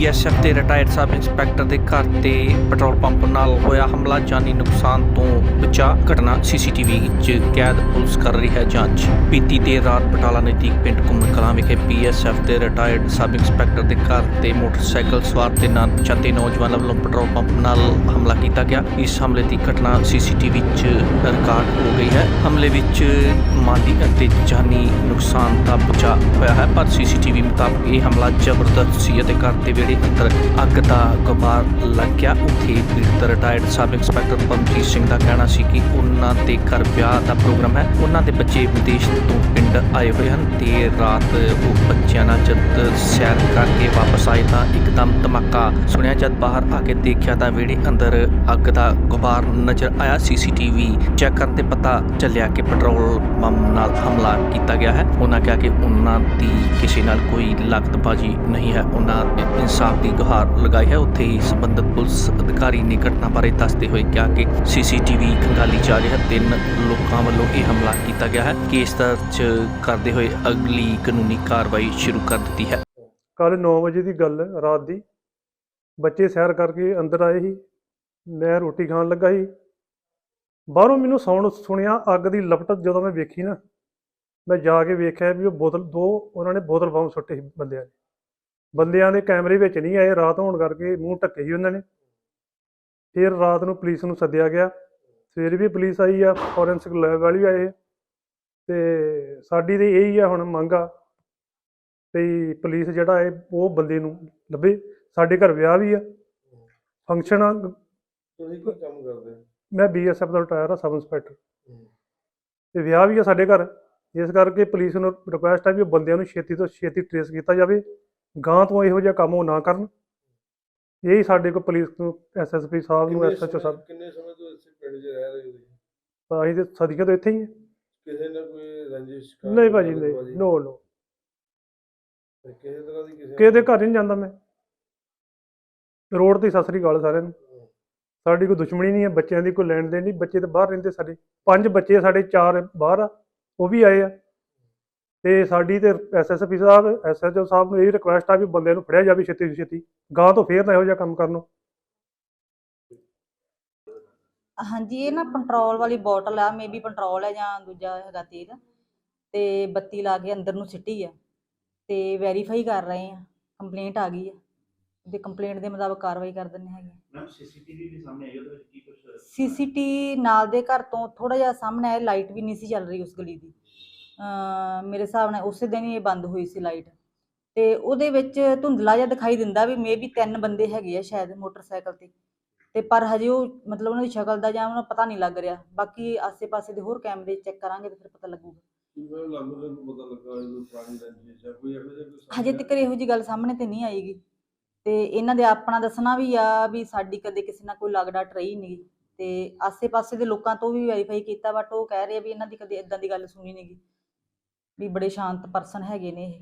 BSF ਦੇ retired sub inspector ਦੇ ਘਰ ਤੇ ਪੈਟਰੋਲ ਪੰਪ ਨਾਲ ਹੋਇਆ ਹਮਲਾ, ਜਾਨੀ ਨੁਕਸਾਨ ਤੋਂ ਬਚਾ ਘਟਨਾ ਸੀਸੀਟੀਵੀ 'ਚ ਕੈਦ ਪੁਲਿਸ ਕਰ ਰਹੀ ਹੈ ਜਾਂਚ। ਬੀਤੀ ਦੇਰ ਰਾਤ ਬਟਾਲਾ ਨਜ਼ਦੀਕ ਪਿੰਡ ਕੁੰਮਣ ਕਲਾਂ ਵਿਖੇ ਬੀਐਸਐਫ ਦੇ ਰਿਟਾਇਰਡ ਸਬ ਇੰਸਪੈਕਟਰ ਦੇ ਘਰ ਤੇ ਮੋਟਰਸਾਈਕਲ ਸਵਾਰ ਤੇ ਨਾਲ ਪਛਾਤੇ ਨੌਜਵਾਨਾਂ ਵੱਲੋਂ ਪੈਟਰੋਲ ਪੰਪ ਨਾਲ ਹਮਲਾ ਕੀਤਾ ਗਿਆ। ਇਸ ਹਮਲੇ ਦੀ ਘਟਨਾ ਸੀਸੀਟੀਵੀ 'ਚ ਰਿਕਾਰਡ ਹੋ ਗਈ ਹੈ। ਹਮਲੇ ਵਿੱਚ ਮਾਲੀ ਅਤੇ ਜਾਨੀ ਨੁਕਸਾਨ ਦਾ ਬਚਾ ਹੋਇਆ ਹੈ, ਪਰ ਸੀਸੀਟੀਵੀ ਮੁਤਾਬਕ ਇਹ ਹਮਲਾ ਜ਼ਬਰਦਸਤ ਸੀ ਅਤੇ ਘਰ ਦੇ ਵਿਹੜੇ ਅੰਦਰ ਅੱਗ ਦਾ ਗੁਬਾਰ ਲੱਗ ਗਿਆ। ਉੱਥੇ ਪੀੜਤ retired sub inspector Paramjit Singh ਦਾ ਕਹਿਣਾ ਸੀ ਕਿ ਉਹਨਾਂ ਦੇ ਘਰ ਵਿਆਹ ਦਾ ਪ੍ਰੋਗਰਾਮ ਹੈ। ਉਹਨਾਂ ਦੇ ਬੱਚੇ ਵਿਦੇਸ਼ ਤੋਂ ਪਿੰਡ ਆਏ ਹੋਏ ਹਨ ਤੇ ਰਾਤ ਉਹ ਬੱਚਿਆਂ ਨਾਲ ਜਦ ਸੈਰ ਕਰਕੇ ਵਾਪਸ ਆਏ ਤਾਂ ਇੱਕਦਮ ਧਮਾਕਾ ਸੁਣਿਆ। ਜਦ ਬਾਹਰ ਆ ਕੇ ਦੇਖਿਆ ਤਾਂ ਵਿਹੜੇ ਅੰਦਰ ਅੱਗ ਦਾ ਗੁਬਾਰ ਨਜ਼ਰ ਆਇਆ। ਸੀਸੀਟੀਵੀ ਚੈੱਕ ਕਰਨ ਤੇ ਪਤਾ ਚੱਲਿਆ ਕਿ ਪੈਟਰੋਲ ਪੰਪ ਨਾਲ ਹਮਲਾ ਕੀਤਾ ਗਿਆ ਹੈ। ਉਹਨਾਂ ਕਿਹਾ ਕਿ ਉਹਨਾਂ ਦੀ ਕਿਸੇ ਨਾਲ ਕੋਈ ਲਾਗਤਬਾਜ਼ੀ ਨਹੀਂ ਹੈ। ਉਹਨਾਂ ਨੇ ਇਨਸਾਫ ਦੀ ਗੁਹਾਰ ਲਗਾਈ ਹੈ। ਉੱਥੇ ਹੀ ਸੰਬੰਧਿਤ ਪੁਲਿਸ ਅਧਿਕਾਰੀ ਨੇ ਘਟਨਾ ਬਾਰੇ ਦੱਸਦੇ ਹੋਏ ਕਿਹਾ ਕਿ ਸੀਸੀਟੀਵੀ ਖੰਗਾਲੀ ਜਾ ਰਹੀ ਹੈ। ਤਿੰਨ ਲੋਕਾਂ ਵੱਲੋਂ ਇਹ ਹਮਲਾ ਕੀਤਾ ਗਿਆ ਹੈ। ਕੇਸ ਦਰਜ ਕਰਦੇ ਹੋਏ ਅਗਲੀ ਕਾਨੂੰਨੀ ਕਾਰਵਾਈ ਸ਼ੁਰੂ ਕਰ ਦਿੱਤੀ ਹੈ। ਕੱਲ 9 ਵਜੇ ਦੀ ਗੱਲ ਹੈ, ਰਾਤ ਦੀ ਬੱਚੇ ਸੈਰ ਕਰਕੇ ਅੰਦਰ ਆਏ ਸੀ। ਮੈਂ ਰੋਟੀ ਖਾਣ ਲੱਗਾ ਸੀ। ਬਾਹਰੋਂ ਮੈਨੂੰ ਸਾਊਂਡ ਸੁਣਿਆ ਅੱਗ ਦੀ ਲਪਟ ਜਦੋਂ ਮੈਂ ਵੇਖੀ ਨਾ ਮੈਂ ਜਾ ਕੇ ਵੇਖਿਆ ਵੀ ਉਹ ਬੋਤਲ ਦੋ ਉਹਨਾਂ ਨੇ ਬੋਤਲ ਬੰਬ ਸੁੱਟੇ ਸੀ ਬੰਦਿਆਂ ਨੇ। ਬੰਦਿਆਂ ਦੇ ਕੈਮਰੇ ਵਿੱਚ ਨਹੀਂ ਆਏ ਰਾਤ ਹੋਣ ਕਰਕੇ ਮੂੰਹ ਢੱਕੇ ਸੀ ਉਹਨਾਂ ਨੇ। ਫਿਰ ਰਾਤ ਨੂੰ ਪੁਲਿਸ ਨੂੰ ਸੱਦਿਆ ਗਿਆ। ਸਵੇਰੇ ਵੀ ਪੁਲਿਸ ਆਈ ਆ ਫੋਰੈਂਸਿਕ ਲੈਬ ਵਾਲੀ ਆਏ। ਤੇ ਸਾਡੀ ਤੇ ਇਹੀ ਆ ਹੁਣ ਮੰਗ ਆ ਵੀ ਪੁਲਿਸ ਜਿਹੜਾ ਹੈ ਉਹ ਬੰਦੇ ਨੂੰ ਲੱਭੇ। ਸਾਡੇ ਘਰ ਵਿਆਹ ਵੀ ਆ। ਫੰਕਸ਼ਨ ਆ। ਤੁਸੀਂ ਕੀ ਕੰਮ ਕਰਦੇ? ਹੋ ਮੈਂ ਬੀਐਸਐਫ ਦਾ ਰਿਟਾਇਰ ਆ ਸਬ ਇੰਸਪੈਕਟਰ। ਤੇ ਵਿਆਹ ਵੀ ਆ ਸਾਡੇ ਘਰ। ਇਸ ਕਰਕੇ ਪੁਲਿਸ ਨੂੰ ਰਿਕੁਐਸਟ ਹੈ ਵੀ ਉਹ ਬੰਦਿਆਂ ਨੂੰ ਛੇਤੀ ਤੋਂ ਛੇਤੀ ਟ੍ਰੇਸ ਕੀਤਾ ਜਾਵੇ। ਗਾਂ ਤੋਂ ਇਹੋ ਜਿਹਾ ਕੰਮ ਉਹ ਨਾ ਕਰਨ। ਇਹੀ ਸਾਡੇ ਕੋਲ ਪੁਲਿਸ ਨੂੰ ਐਸਐਸਪੀ ਸਾਹਿਬ ਨੂੰ ਕਿੰਨੇ ਐਸਐਚਓ ਸਮੇਂ- ਸਾਹਿਬ। ਕਿੰਨੇ ਸਮੇਂ ਤੋਂ ਇਸ ਪਿੰਡ 'ਚ ਰਹਿ ਰਹੇ ਹੋ ਤੁਸੀਂ? ਅਸੀਂ ਤੇ ਸਦੀਆਂ ਤੋਂ ਇੱਥੇ ਹੀ ਹਾਂ। ਕਿਸੇ ਨੇ ਕੋਈ ਰੰਜਿਸ਼ ਨਹੀਂ ਭਾਜੀ ਨਹੀਂ। ਨੋ ਨੋ ਕਿਸੇ ਤਰ੍ਹਾਂ ਦੀ ਕਿਸੇ ਕਿਸੇ ਦੇ ਘਰ ਨਹੀਂ ਜਾਂਦਾ ਮੈਂ। ਰੋਡ ਤੇ ਸਤਿ ਸ੍ਰੀ ਅਕਾਲ ਸਾਰਿਆਂ ਨੂੰ। ਸਾਡੀ ਕੋਈ ਦੁਸ਼ਮਣੀ ਨਹੀਂ ਹੈ ਬੱਚਿਆਂ ਦੀ ਕੋਈ ਲੈਣ ਦੇਣ ਨਹੀਂ ਬੱਚੇ ਤਾਂ ਬਾਹਰ ਰਹਿੰਦੇ ਸਾਡੇ। ਪੰਜ ਬੱਚੇ ਸਾਡੇ ਚਾਰ ਬਾਹਰ ਆ ਉਹ ਵੀ ਆਏ ਆ। ਤੇ ਸਾਡੀ ਤੇ ਐਸਐਸਪੀ ਸਾਹਿਬ ਐਸਐਚਓ ਸਾਹਿਬ ਨੂੰ ਇਹ ਰਿਕੁਐਸਟ ਆ ਵੀ ਬੰਦਿਆਂ ਨੂੰ ਫੜਿਆ ਜਾਵੇ ਛੇਤੀ ਤੋਂ ਛੇਤੀ। ਗਾਂ ਤੋਂ ਫੇਰ ਨਾ ਇਹੋ ਜਿਹਾ ਕੰਮ ਕਰਨ ਨੂੰ। ਹਾਂਜੀ ਇਹ ਨਾ ਪੈਟਰੋਲ ਵਾਲੀ ਬੋਟਲ ਆ ਮੇਬੀ ਪੈਟਰੋਲ ਹੈ ਜਾਂ ਦੂਜਾ ਹੈਗਾ ਤੇਲ ਤੇ ਬੱਤੀ ਲਾ ਕੇ ਅੰਦਰ ਨੂੰ ਸਿੱਟੀ ਆ ਤੇ ਵੈਰੀਫਾਈ ਕਰ ਰਹੇ ਆ ਕੰਪਲੇਂਟ ਆ ਗਈ ਆ ਤੇ ਕੰਪਲੇਂਟ ਦੇ ਮੁਤਾਬਕ ਕਾਰਵਾਈ ਕਰ ਦਿੰਨੇ ਹੈਗੇ ਮੈਮ ਸੀਸੀਟੀਵੀ ਵੀ ਸਾਹਮਣੇ ਆਈ ਉਹਦੇ ਵਿੱਚ ਕੀ ਕੁਝ ਸੀਸੀਟੀ ਨਾਲ ਦੇ ਘਰ ਤੋਂ ਥੋੜਾ ਜਿਹਾ ਸਾਹਮਣੇ ਆਇਆ ਲਾਈਟ ਵੀ ਨਹੀਂ ਸੀ ਚੱਲ ਰਹੀ ਉਸ ਗਲੀ ਦੀ। ਮੇਰੇ ਹਿਸਾਬ ਨਾਲ ਉਸੇ ਦਿਨ ਹੀ ਇਹ ਬੰਦ ਹੋਈ ਸੀ ਲਾਈਟ। ਤੇ ਉਹਦੇ ਵਿੱਚ ਧੁੰਦਲਾ ਜਿਹਾ ਦਿਖਾਈ ਦਿੰਦਾ ਵੀ ਮੇਬੀ ਤਿੰਨ ਬੰਦੇ ਹੈਗੇ ਆ ਸ਼ਾਇਦ ਮੋਟਰਸਾਈਕਲ ਤੇ। ਤੇ ਪਰ ਹਜੇ ਉਹ ਮਤਲਬ ਉਹਨਾਂ ਦੀ ਸ਼ਕਲ ਦਾ ਜਾਂ ਉਹਨਾਂ ਪਤਾ ਨਹੀਂ ਲੱਗ ਰਿਹਾ। ਬਾਕੀ ਆਸੇ-ਪਾਸੇ ਦੇ ਹੋਰ ਕੈਮਰੇ ਚੈੱਕ ਕਰਾਂਗੇ ਤੇ ਫਿਰ ਪਤਾ ਲੱਗੂਗਾ। ਰਿਹਾ ਹਜੇ ਤੱਕ ਇਹੋ ਜੀ ਗੱਲ ਸਾਹਮਣੇ ਤੇ ਨਹੀਂ ਆਏਗੀ ਤੇ ਇਹਨਾਂ ਦੇ ਆਪਣਾ ਦੱਸਣਾ ਵੀ ਆ ਵੀ ਸਾਡੀ ਕਦੇ ਕਿਸੇ ਨਾਲ ਕੋਈ ਲੱਗਦਾ ਟਰਈ ਨਹੀਂ। ਤੇ ਆਸੇ-ਪਾਸੇ ਦੇ ਲੋਕਾਂ ਤੋਂ ਵੀ ਵੈਰੀਫਾਈ ਕੀਤਾ ਬਟ ਉਹ ਕਹਿ ਰਹੇ ਆ ਵੀ ਇਹਨਾਂ ਦੀ ਕਦੇ ਇਦਾਂ ਦੀ ਗੱਲ ਸੁਣੀ ਨਹੀਂਗੀ ਵੀ ਬੜੇ ਸ਼ਾਂਤ ਪਰਸਨ ਹੈਗੇ ਨੇ ਇਹ।